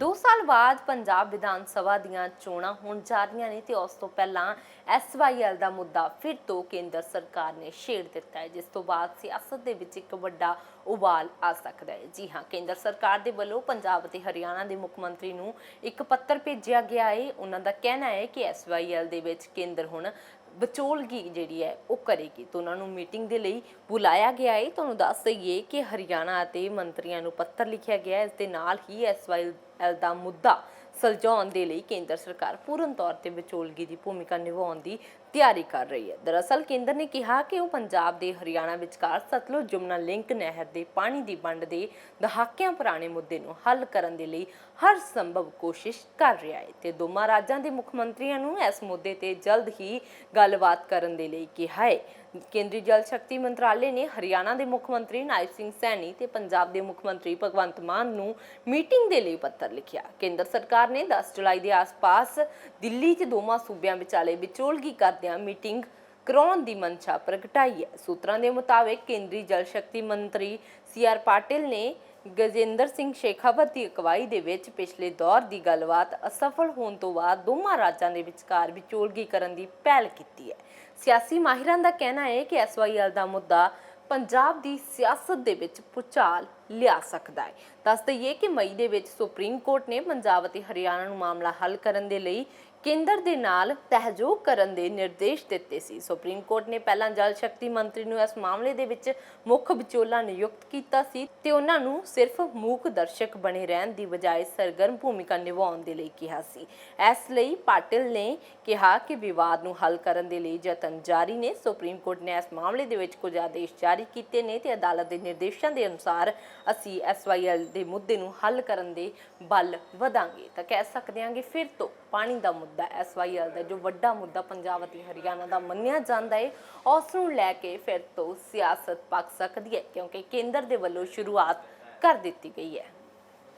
2 ਸਾਲ ਬਾਅਦ ਪੰਜਾਬ ਵਿਧਾਨ ਸਭਾ ਦੀਆਂ ਚੋਣਾਂ ਹੋਣ ਜਾ ਰਹੀਆਂ ਨੇ ਤੇ ਉਸ ਤੋਂ ਪਹਿਲਾਂ ਐਸਵਾਈਐਲ ਦਾ ਮੁੱਦਾ ਫਿਰ ਤੋਂ ਕੇਂਦਰ ਸਰਕਾਰ ਨੇ ਛੇੜ ਦਿੱਤਾ ਹੈ, ਜਿਸ ਤੋਂ ਬਾਅਦ ਸਿਆਸਤ ਦੇ ਵਿੱਚ ਇੱਕ ਵੱਡਾ ਉਬਾਲ ਆ ਸਕਦਾ ਹੈ। ਜੀ ਹਾਂ, ਕੇਂਦਰ ਸਰਕਾਰ ਦੇ ਵੱਲੋਂ ਪੰਜਾਬ ਅਤੇ ਹਰਿਆਣਾ ਦੇ ਮੁੱਖ ਮੰਤਰੀ ਨੂੰ ਇੱਕ ਪੱਤਰ ਭੇਜਿਆ ਗਿਆ ਹੈ। ਉਹਨਾਂ ਦਾ ਕਹਿਣਾ ਹੈ ਕਿ ਐਸਵਾਈਐਲ ਦੇ ਵਿੱਚ ਕੇਂਦਰ ਹੁਣ ਵਿਚੋਲਗੀ ਜਿਹੜੀ ਹੈ, ਉਹ ਕਰੇਗੀ। ਤਾਂ ਉਹਨਾਂ ਨੂੰ ਮੀਟਿੰਗ ਦੇ ਲਈ ਬੁਲਾਇਆ ਗਿਆ ਹੈ ਤੁਹਾਨੂੰ ਦੱਸ ਦਈਏ ਕਿ ਹਰਿਆਣਾ ਅਤੇ ਮੰਤਰੀਆਂ ਨੂੰ ਪੱਤਰ ਲਿਖਿਆ ਗਿਆ ਹੈ। ਇਸ ਦੇ ਨਾਲ ਹੀ ਐਸਵਾਈਐਲ ਦਾ ਮੁੱਦਾ ਸੁਲਝਾਉਣ ਦੇ ਲਈ ਕੇਂਦਰ ਸਰਕਾਰ ਪੂਰਨ ਤੌਰ ਤੇ ਵਿਚੋਲਗੀ ਦੀ ਭੂਮਿਕਾ ਨਿਭਾਉਣ ਦੀ ਤਿਆਰੀ ਕਰ ਰਹੀ ਹੈ। ਦਰਅਸਲ ਕੇਂਦਰ ਨੇ ਕਿਹਾ ਕਿ ਉਹ ਪੰਜਾਬ ਦੇ ਹਰਿਆਣਾ ਵਿਚਕਾਰ ਸਤਲੁਜ ਜਮਨਾ ਲਿੰਕ ਨਹਿਰ ਦੇ ਪਾਣੀ ਦੀ ਵੰਡ ਦੇ ਦਹਾਕਿਆਂ ਪੁਰਾਣੇ ਮੁੱਦੇ ਨੂੰ ਹੱਲ ਕਰਨ ਦੇ ਲਈ ਹਰ ਸੰਭਵ ਕੋਸ਼ਿਸ਼ ਕਰ ਰਿਹਾ ਹੈ ਤੇ ਦੋਵਾਂ ਰਾਜਾਂ ਦੇ ਮੁੱਖ ਮੰਤਰੀਆਂ ਨੂੰ ਇਸ ਮੁੱਦੇ ਤੇ ਜਲਦ ਹੀ ਗੱਲਬਾਤ ਕਰਨ ਦੇ ਲਈ ਕਿਹਾ ਹੈ। ਕੇਂਦਰੀ ਜਲ ਸ਼ਕਤੀ ਮੰਤਰਾਲੇ ਨੇ ਹਰਿਆਣਾ ਦੇ ਮੁੱਖ ਮੰਤਰੀ ਨਾਇਬ ਸਿੰਘ ਸੈਣੀ ਤੇ ਪੰਜਾਬ ਦੇ ਮੁੱਖ ਮੰਤਰੀ ਭਗਵੰਤ ਮਾਨ ਨੂੰ ਮੀਟਿੰਗ ਦੇ ਲਈ ਪੱਤਰ ਲਿਖਿਆ। ਕੇਂਦਰ ਸਰਕਾਰ ਨੇ 10 ਜੁਲਾਈ ਦੇ ਆਸ-ਪਾਸ ਦਿੱਲੀ 'ਚ ਦੋਵਾਂ ਸੂਬਿਆਂ ਵਿਚਾਲੇ ਵਿਚੋਲਗੀ ਕਰਦਿਆਂ ਮੀਟਿੰਗ ਕਰਾਉਣ ਦੀ ਮਨਸ਼ਾ ਪ੍ਰਗਟਾਈ ਹੈ। ਸੂਤਰਾਂ ਦੇ ਮੁਤਾਬਕ ਕੇਂਦਰੀ ਜਲ ਸ਼ਕਤੀ ਮੰਤਰੀ ਸੀ ਆਰ ਪਾਟਿਲ ਨੇ ਗਜੇਂਦਰ ਸਿੰਘ ਸ਼ੇਖਾਵਤ ਦੀ ਅਗਵਾਈ ਦੇ ਵਿੱਚ ਪਿਛਲੇ ਦੌਰ ਦੀ ਗੱਲਬਾਤ ਅਸਫਲ ਹੋਣ ਤੋਂ ਬਾਅਦ ਦੋਵਾਂ ਰਾਜਾਂ ਦੇ ਵਿਚਕਾਰ ਵਿਚੋਲਗੀ ਕਰਨ ਦੀ ਪਹਿਲ ਕੀਤੀ ਹੈ। ਸਿਆਸੀ ਮਾਹਿਰਾਂ ਦਾ ਕਹਿਣਾ ਹੈ ਕਿ ਐਸਵਾਈਐਲ ਦਾ ਮੁੱਦਾ ਪੰਜਾਬ ਦੀ ਸਿਆਸਤ ਦੇ ਵਿੱਚ ਪੁਚਾਲ ਲਿਆ ਸਕਦਾ ਹੈ। ਦੱਸ ਦਈਏ ਕਿ ਮਈ ਦੇ ਵਿੱਚ ਸੁਪਰੀਮ ਕੋਰਟ ਨੇ ਪੰਜਾਬ ਅਤੇ ਹਰਿਆਣਾ ਨੂੰ ਮਾਮਲਾ ਹੱਲ ਕਰਨ ਦੇ ਲਈ ਕੇਂਦਰ ਦੇ ਨਾਲ ਸਹਿਯੋਗ ਕਰਨ ਦੇ ਨਿਰਦੇਸ਼ ਦਿੱਤੇ ਸੀ। ਸੁਪਰੀਮ ਕੋਰਟ ਨੇ ਪਹਿਲਾਂ ਜਲ ਸ਼ਕਤੀ ਮੰਤਰੀ ਨੂੰ ਇਸ ਮਾਮਲੇ ਦੇ ਵਿੱਚ ਮੁੱਖ ਵਿਚੋਲਾ ਨਿਯੁਕਤ ਕੀਤਾ ਸੀ ਤੇ ਉਹਨਾਂ ਨੂੰ ਸਿਰਫ ਮੂਕ ਦਰਸ਼ਕ ਬਣੇ ਰਹਿਣ ਦੀ ਬਜਾਏ ਸਰਗਰਮ ਭੂਮਿਕਾ ਨਿਭਾਉਣ ਦੇ ਲਈ ਕਿਹਾ ਸੀ। ਇਸ ਲਈ ਪਾਟਿਲ ਨੇ ਕਿਹਾ ਕਿ ਵਿਵਾਦ ਨੂੰ ਹੱਲ ਕਰਨ ਦੇ ਲਈ ਯਤਨ ਜਾਰੀ ਨੇ। ਸੁਪਰੀਮ ਕੋਰਟ ਨੇ ਇਸ ਮਾਮਲੇ ਦੇ ਵਿੱਚ ਕੁਝ ਆਦੇਸ਼ ਜਾਰੀ ਕੀਤੇ ਨੇ ਤੇ ਅਦਾਲਤ ਦੇ ਨਿਰਦੇਸ਼ਾਂ ਦੇ ਅਨੁਸਾਰ ਅਸੀਂ ਐਸਵਾਈਐਲ ਦੇ ਮੁੱਦੇ ਨੂੰ ਹੱਲ ਕਰਨ ਦੇ ਬਲ ਵਧਾਂਗੇ। ਤਾਂ ਕਹਿ ਸਕਦੇ ਹਾਂ ਕਿ ਫਿਰ ਤੋਂ ਪਾਣੀ ਦਾ ਮੁੱਦਾ ਮੁੱਦਾ ਐਸਵਾਈਐਲ ਦਾ, ਜੋ ਵੱਡਾ ਮੁੱਦਾ ਪੰਜਾਬ ਅਤੇ ਹਰਿਆਣਾ ਦਾ ਮੰਨਿਆ ਜਾਂਦਾ ਹੈ, ਉਸ ਨੂੰ ਲੈ ਕੇ ਫਿਰ ਤੋਂ ਸਿਆਸਤ ਪੱਕ ਸਕਦੀ ਹੈ, ਕਿਉਂਕਿ ਕੇਂਦਰ ਦੇ ਵੱਲੋਂ ਸ਼ੁਰੂਆਤ ਕਰ ਦਿੱਤੀ ਗਈ ਹੈ।